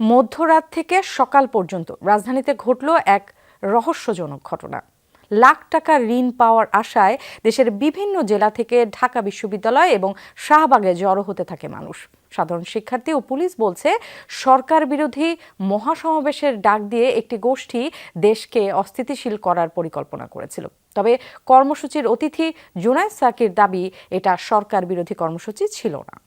মধ্যরাত থেকে সকাল পর্যন্ত রাজধানীতে ঘটল এক রহস্যজনক ঘটনা। লাখ টাকা ঋণ পাওয়ার আশায় দেশের বিভিন্ন জেলা থেকে ঢাকা বিশ্ববিদ্যালয় এবং শাহবাগে জড়ো হতে থাকে মানুষ। সাধারণ শিক্ষার্থী ও পুলিশ বলছে, সরকার বিরোধী মহাসমাবেশের ডাক দিয়ে একটি গোষ্ঠী দেশকে অস্থিতিশীল করার পরিকল্পনা করেছিল। তবে কর্মসূচির অতিথি জুনায়দ সাকির দাবি, এটা সরকার বিরোধী কর্মসূচি ছিল না।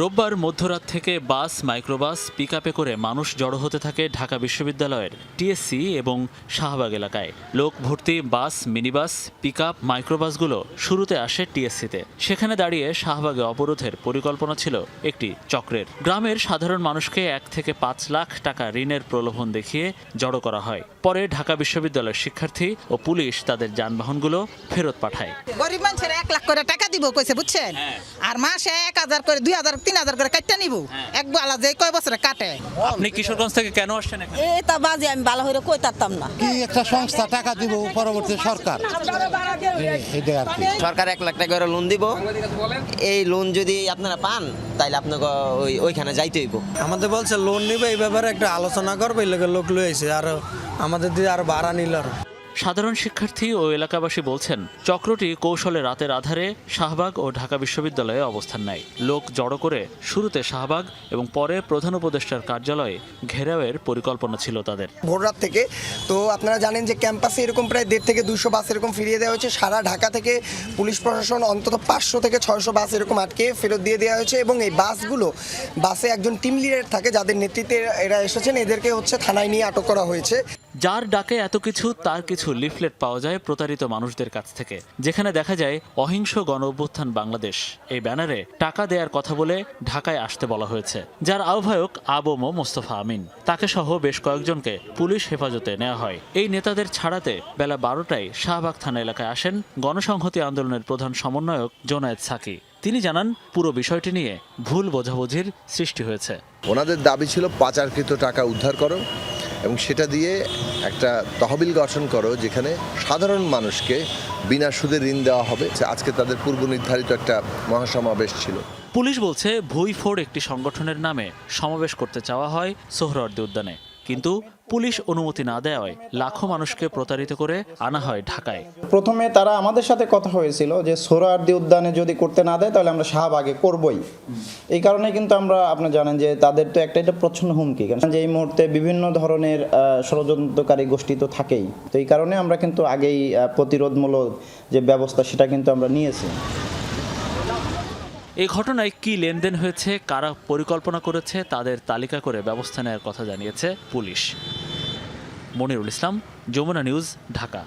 রোববার মধ্যরাত থেকে বাস মাইক্রোবাস পিকআপে করে মানুষ জড়ো হতে থাকে ঢাকা বিশ্ববিদ্যালয়ের টিএসসি এবং শাহবাগ এলাকায়। লোক ভর্তি বাস মিনিবাস পিকআপ মাইক্রোবাসগুলো শুরুতে আসে টিএসসিতে। সেখানে দাঁড়িয়ে শাহবাগে অবরোধের পরিকল্পনা ছিল একটি চক্রের। গ্রামের সাধারণ মানুষকে এক থেকে পাঁচ লাখ টাকা ঋণের প্রলোভন দেখিয়ে জড়ো করা হয়। পরে ঢাকা বিশ্ববিদ্যালয়ের শিক্ষার্থী ও পুলিশ তাদের যানবাহনগুলো ফেরত পাঠায়। গরিব মানুষের এক লাখ করে টাকা দিব কইছে বুঝছেন? হ্যাঁ। আর মাসে এক হাজার করে দুই হাজার তিন হাজার করে কাটতে নিব। হ্যাঁ। এক বেলা যে কয় বছরে কাটে? আপনি কিশোরগঞ্জ থেকে কেন আসছেন এখানে? এটা বাজে আমি ভালো হয়ে কই তারতাম না। কি একটা সংস্থা টাকা দিব পরবর্তী সরকার? সরকার এক লাখ টাকা করে লোন দিব। এই লোন যদি আপনারা পান তাইলে আপনাকে ওই ওইখানে যাইতে হইব। আমাদের বলছে লোন নিবে এই ব্যাপারে একটা আলোচনা করবে এই লোকের লোক লয়েছে আর আমাদের দিয়ে আর ভাড়া নিল আর সাধারণ শিক্ষার্থী ও এলাকাবাসী বলছেন, চক্রটি কৌশলে রাতের আধারে শাহবাগ ও ঢাকা বিশ্ববিদ্যালয়ে অবস্থান নেয়। লোক জড়ো করে শুরুতে শাহবাগ এবং পরে প্রধান উপদেষ্টার কার্যালয়ে ঘেরাওয়ের পরিকল্পনা ছিল তাদের। ভোর রাত থেকে। তো আপনারা জানেন যে ক্যাম্পাসে এরকম প্রায় দেড় থেকে দুশো বাস এরকম ফিরিয়ে দেওয়া হয়েছে। সারা ঢাকা থেকে পুলিশ প্রশাসন অন্তত পাঁচশো থেকে ছয়শো বাস এরকম আটকে ফেরত দিয়ে দেওয়া হয়েছে এবং এই বাসগুলো বাসে একজন টিম লিডার থাকে যাদের নেতৃত্বে এরা এসেছেন। এদেরকে হচ্ছে থানায় নিয়ে আটক করা হয়েছে। যার ডাকে এত কিছু, তার কিছু লিফলেট পাওয়া যায় প্রতারিত মানুষদের কাছ থেকে। যেখানে দেখা যায়, অহিংস গণ অভ্যুত্থান বাংলাদেশ। এই ব্যানারে টাকা দেওয়ার কথা বলে ঢাকায় আসতে বলা হয়েছে, যার আহ্বায়ক আবমো মোস্তফা আমিন। তাকে সহ বেশ কয়েকজনকে পুলিশ হেফাজতে নেওয়া হয়। এই নেতাদের ছাড়াতে বেলা বারোটায় শাহবাগ থানা এলাকায় আসেন গণসংহতি আন্দোলনের প্রধান সমন্বয়ক জোনায়েদ সাকি। তিনি জানান, পুরো বিষয়টি নিয়ে ভুল বোঝাবুঝির সৃষ্টি হয়েছে। ওনাদের দাবি ছিল, পাচারকৃত টাকা উদ্ধার করো। এবং সেটা দিয়ে একটা তহবিল গঠন করো যেখানে সাধারণ মানুষকে বিনা সুদে ঋণ দেওয়া হবে। আজকে তাদের পূর্ব নির্ধারিত একটা মহাসমাবেশ ছিল। পুলিশ বলছে ভুইফোড় একটি সংগঠনের নামে সমাবেশ করতে চাওয়া হয় সোহরাওয়ার্দী উদ্যানে। কিন্তু পুলিশ অনুমতি না দেওয়ায় লাখো মানুষকে প্রতারিত করে আনা হয় ঢাকায়। প্রথমে তারা আমাদের সাথে কথা হয়েছিল যে সোহরাওয়ার্দী উদ্যানে যদি করতে না দেয়, তাহলে আমরা শাহবাগে করবই। এই কারণে কিন্তু আমরা আপনি জানেন যে তাদের তো একটা, এটা প্রচ্ছন্ন হুমকি। কারণ যে এই মুহূর্তে বিভিন্ন ধরনের ষড়যন্ত্রকারী গোষ্ঠী তো থাকেই। তো এই কারণে আমরা কিন্তু আগেই প্রতিরোধমূলক যে ব্যবস্থা, সেটা কিন্তু আমরা নিয়েছি। এই ঘটনায় কি লেনদেন হয়েছে, কারা পরিকল্পনা করেছে, তাদের তালিকা করে ব্যবস্থা নেওয়ার কথা জানিয়েছে পুলিশ। মনিরুল ইসলাম, যমুনা নিউজ, ঢাকা।